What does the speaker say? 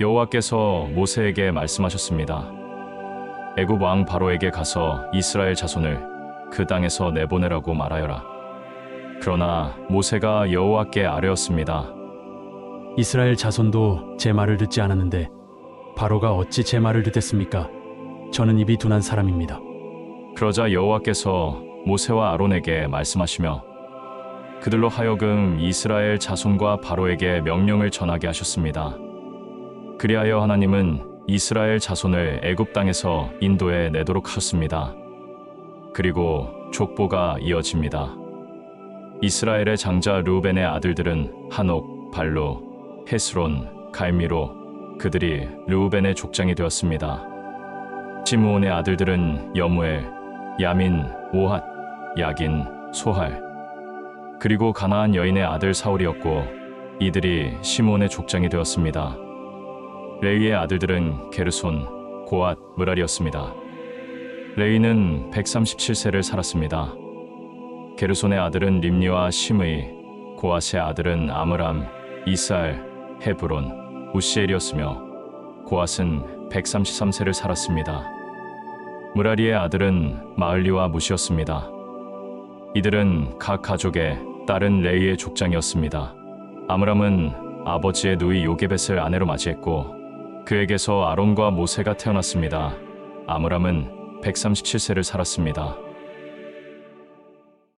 여호와께서 모세에게 말씀하셨습니다. 애굽 왕 바로에게 가서 이스라엘 자손을 그 땅에서 내보내라고 말하여라. 그러나 모세가 여호와께 아뢰었습니다. 이스라엘 자손도 제 말을 듣지 않았는데 바로가 어찌 제 말을 듣겠습니까? 저는 입이 둔한 사람입니다. 그러자 여호와께서 모세와 아론에게 말씀하시며 그들로 하여금 이스라엘 자손과 바로에게 명령을 전하게 하셨습니다. 그리하여 하나님은 이스라엘 자손을 애굽 땅에서 인도에 내도록 하셨습니다. 그리고 족보가 이어집니다. 이스라엘의 장자 루벤의 아들들은 한옥, 발로, 헤스론, 갈미로 그들이 르우벤의 족장이 되었습니다. 시므온의 아들들은 여무엘, 야민, 오핫, 야긴, 소할 그리고 가나안 여인의 아들 사울이었고 이들이 시므온의 족장이 되었습니다. 레위의 아들들은 게르손, 고앗, 무랄이었습니다. 레위는 137세를 살았습니다. 게르손의 아들은 림니와 시므이, 고앗의 아들은 아므람, 이살, 헤브론, 우시엘이었으며 고앗은 133세를 살았습니다. 무라리의 아들은 마을리와 무시였습니다. 이들은 각 가족의 다른 레이의 족장이었습니다. 아므람은 아버지의 누이 요게벳을 아내로 맞이했고 그에게서 아론과 모세가 태어났습니다. 아므람은 137세를 살았습니다.